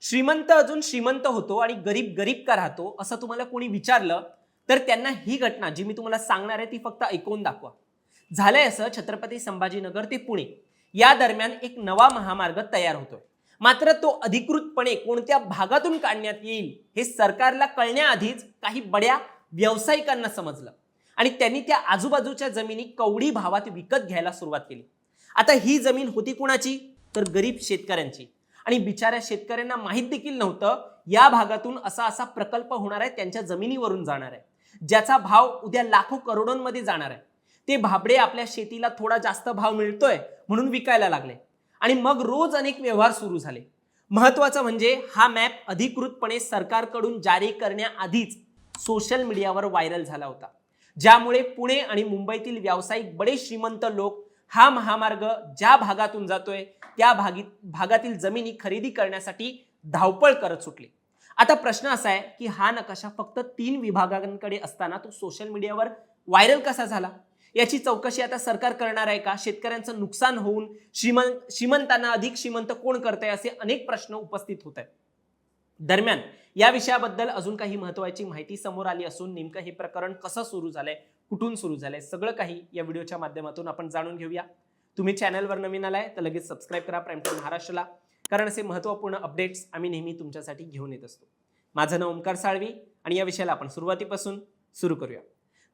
श्रीमंत अजून श्रीमंत होतो आणि गरीब गरीब का राहतो असं तुम्हाला कोणी विचारलं तर त्यांना ही घटना जी मी तुम्हाला सांगणार आहे ती फक्त ऐकून दाखवा. झालंय असं छत्रपती संभाजीनगर ते पुणे. या दरम्यान एक नवा महामार्ग तयार होतोय. मात्र तो अधिकृतपणे कोणत्या भागातून काढण्यात येईल हे सरकारला कळण्याआधीच काही बड्या व्यावसायिकांना समजलं. आणि त्यांनी त्या आजूबाजूच्या जमिनी कवडी भावात विकत घ्यायला सुरुवात केली. आता ही जमीन होती कुणाची? तर गरीब शेतकऱ्यांची. आणि बिचाऱ्या शेतकऱ्यांना माहीत देखील नव्हतं या भागातून असा असा प्रकल्प होणार आहे त्यांच्या जमिनीवरून जाणार आहे. ज्याचा भाव उद्या लाखो करोडोंमध्ये जाणार आहे. ते भाबडे आपल्या शेतीला थोडा जास्त भाव मिळतोय म्हणून विकायला लागले. आणि मग रोज अनेक व्यवहार सुरू झाले. महत्वाचं म्हणजे हा मॅप अधिकृतपणे सरकारकडून जारी करण्याआधीच सोशल मीडियावर व्हायरल झाला होता. ज्यामुळे पुणे आणि मुंबईतील व्यावसायिक बडे श्रीमंत लोक हा महामार्ग ज्या भागातून जातोय त्या भागी भागातील जमिनी खरेदी करण्यासाठी धावपळ करत सुटली. आता प्रश्न असा आहे की हा नकाशा फक्त तीन विभागांकडे असताना तो सोशल मीडियावर व्हायरल कसा झाला? याची चौकशी आता सरकार करणार आहे का? शेतकऱ्यांचं नुकसान होऊन श्रीमंत श्रीमंतांना अधिक श्रीमंत कोण करतंय असे अनेक प्रश्न उपस्थित होत आहेत. दरम्यान या विषयाबद्दल अजून काही महत्वाची माहिती समोर आली असून नेमकं हे प्रकरण कसं सुरू झालंय कुठून सुरू झालंय? सगळं काही या व्हिडिओच्या माध्यमातून आपण जाणून घेऊया. तुम्ही चॅनलवर नवीन आलाय तर लगेच सबस्क्राईब करा प्राईम टाईम महाराष्ट्राला. कारण असे महत्त्वपूर्ण अपडेट्स आम्ही नेहमी तुमच्यासाठी घेऊन येत असतो. माझं नाव ओमकार साळवी आणि या विषयाला आपण सुरुवातीपासून सुरू करूया.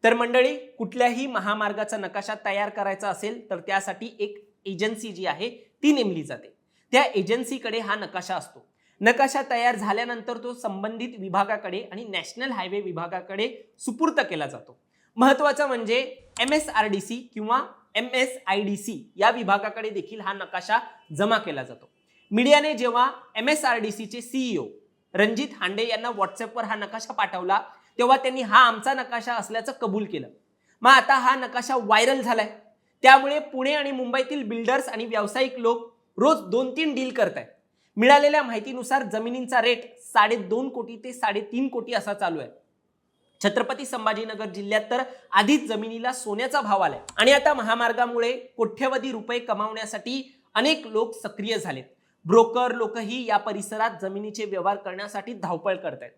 तर मंडळी कुठल्याही महामार्गाचा नकाशा तयार करायचा असेल तर त्यासाठी एक एजन्सी जी आहे ती नेमली जाते. त्या एजन्सीकडे हा नकाशा असतो. नकाशा तयार झाल्यानंतर तो संबंधित विभागाकडे आणि नॅशनल हायवे विभागाकडे सुपूर्त केला जातो. महत्वाचं म्हणजे M S R D C किंवा M S I D C या विभागाकडे देखील हा नकाशा जमा केला जातो. मीडियाने जेव्हा एम एस आर डी सीचे सीईओ रणजित हांडे यांना व्हॉट्सअपवर हा नकाशा पाठवला तेव्हा त्यांनी हा आमचा नकाशा असल्याचं कबूल केलं. मग आता हा नकाशा व्हायरल झालाय. त्यामुळे पुणे आणि मुंबईतील बिल्डर्स आणि व्यावसायिक लोक रोज दोन तीन डील करत आहेत मिळालेल्या माहितीनुसार जमिनींचा रेट साडेदोन कोटी ते साडेतीन कोटी असा चालू आहे. छत्रपती संभाजीनगर जिल्ह्यात तर आधीच जमिनीला सोन्याचा भाव आलाय. आणि आता महामार्गामुळे कोट्यवधी रुपये कमावण्यासाठी अनेक लोक सक्रिय झालेत. ब्रोकर लोकही या परिसरात जमिनीचे व्यवहार करण्यासाठी धावपळ करत आहेत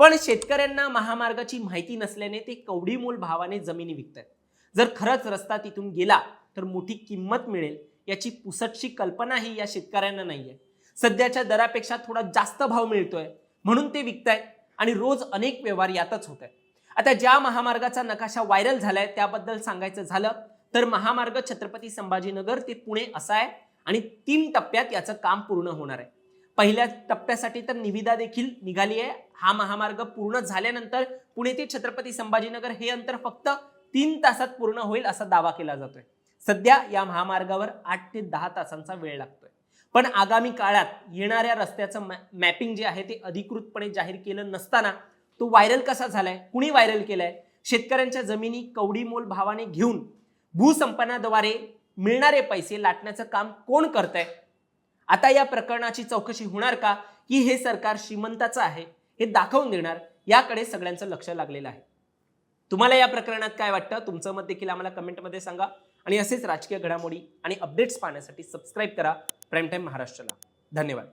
पण शेतकऱ्यांना महामार्गाची माहिती नसल्याने ते कवडी मोल भावाने जमिनी विकतायत. जर खरंच रस्ता तिथून गेला तर मोठी किंमत मिळेल याची पुसटशी कल्पनाही या शेतकऱ्यांना नाहीये. सध्याच्या दरापेक्षा थोडा जास्त भाव मिळतोय म्हणून ते विकतायत आणि रोज अनेक व्यवहार यातच होत आहेत आता ज्या महामार्गाचा नकाशा व्हायरल झालाय त्याबद्दल सांगायचं झालं तर महामार्ग छत्रपती संभाजीनगर ते पुणे असा आहे आणि तीन टप्प्यात याचं काम पूर्ण होणार आहे. पहिल्या टप्प्यासाठी तर निविदा देखील निघाली आहे. हा महामार्ग पूर्ण झाल्यानंतर पुणे ते छत्रपती संभाजीनगर हे अंतर फक्त तीन तासात पूर्ण होईल असा दावा केला जातोय. सध्या या महामार्गावर आठ ते दहा तासांचा वेळ लागतोय. पण आगामी काळात येणाऱ्या रस्त्याचं मॅ- मॅपिंग जे आहे ते अधिकृतपणे जाहीर केलं नसताना तो व्हायरल कसा झालाय? कुणी व्हायरल केलाय? शेतकऱ्यांच्या जमिनी कवडी मोल भावाने घेऊन भूसंपन्नाद्वारे मिळणारे पैसे लाटण्याचं काम कोण करतंय? आता या प्रकरणाची चौकशी होणार का? की हे सरकार श्रीमंताचं आहे? हे दाखवून देणार? याकडे सगळ्यांचं लक्ष लागलेलं आहे. तुम्हाला या प्रकरणात काय वाटतं? तुमचं मत देखील आम्हाला कमेंटमध्ये सांगा. आणि असेच राजकीय घडामोडी आणि अपडेट्स पाहण्यासाठी सबस्क्राईब करा. प्राईम टाईम महाराष्ट्राला. धन्यवाद.